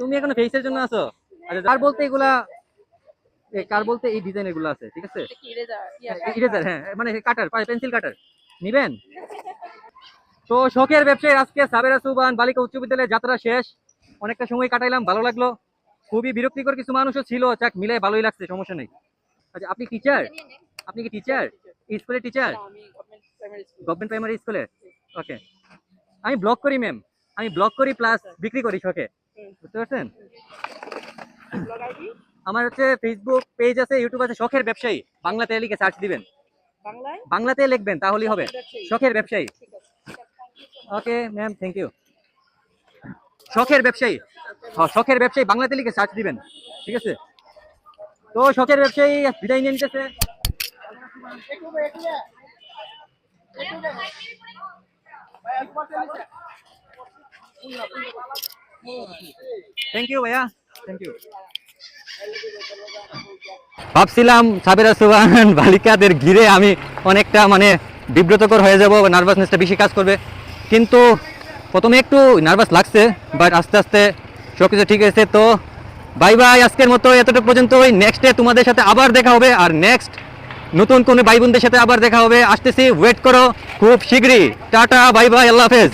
তুমি এখনও ফেসের জন্য আছো? আচ্ছা কার বলতে এগুলা কার বলতে এই ডিজাইন এগুলো আছে ঠিক আছে? ইরেজার হ্যাঁ মানে কাটার পেন্সিল কাটার নিবেন? তো শখের ব্যবসায়ী আজকে সাবেরা সুবান বালিকা উচ্চ বিদ্যালয়ের যাত্রা শেষ। অনেকটা সময় কাটাইলাম ভালো লাগল। খুবই বিরক্তিকর কিছু মানুষও ছিল যাক মিলে ভালোই লাগছে সমস্যা নেই। আচ্ছা আপনি টিচার আপনি কি টিচার স্কুলের টিচার গভর্নমেন্ট প্রাইমারি স্কুলে ওকে আমি ব্লগ করি ম্যাম আমি ব্লগ করি প্লাস বিক্রি করি শখে। বুঝতে পারছেন? আমার হচ্ছে ফেসবুক পেজ আছে ইউটিউব আছে শখের ব্যবসায়ী। বাংলাতে লিখে সার্চ দিবেন। বাংলায়? বাংলাতে লিখবেন তাহলেই হবে। শখের ব্যবসায়ী। ওকে ম্যাম থ্যাংক ইউ শখের ব্যবসায়ী। হ্যাঁ শখের ব্যবসায়ী বাংলাতে লিখে সার্চ দিবেন। ঠিক আছে? তো শখের ব্যবসায়ী বিদায় নিয়ে নিতেছে। থ্যাংক ইউ ভাইয়া থ্যাংক ইউ ভাবছিলাম সাবেরা সুবান, বালিকাদের ঘিরে আমি অনেকটা মানে বিব্রতকর হয়ে যাব নার্ভাসনেসটা বেশি কাজ করবে। কিন্তু প্রথমে একটু নার্ভাস লাগছে বাট আস্তে আস্তে সব কিছু ঠিক আছে তো বাই বাই আজকের মতো এতটুকু পর্যন্তই নেক্সটে তোমাদের সাথে আবার দেখা হবে, আর নেক্সট নতুন কোনো ভাই বোনদের সাথে আবার দেখা হবে। আসতেছি ওয়েট করো, খুব শীঘ্রই। টাটা বাই বাই আল্লাহ হাফেজ।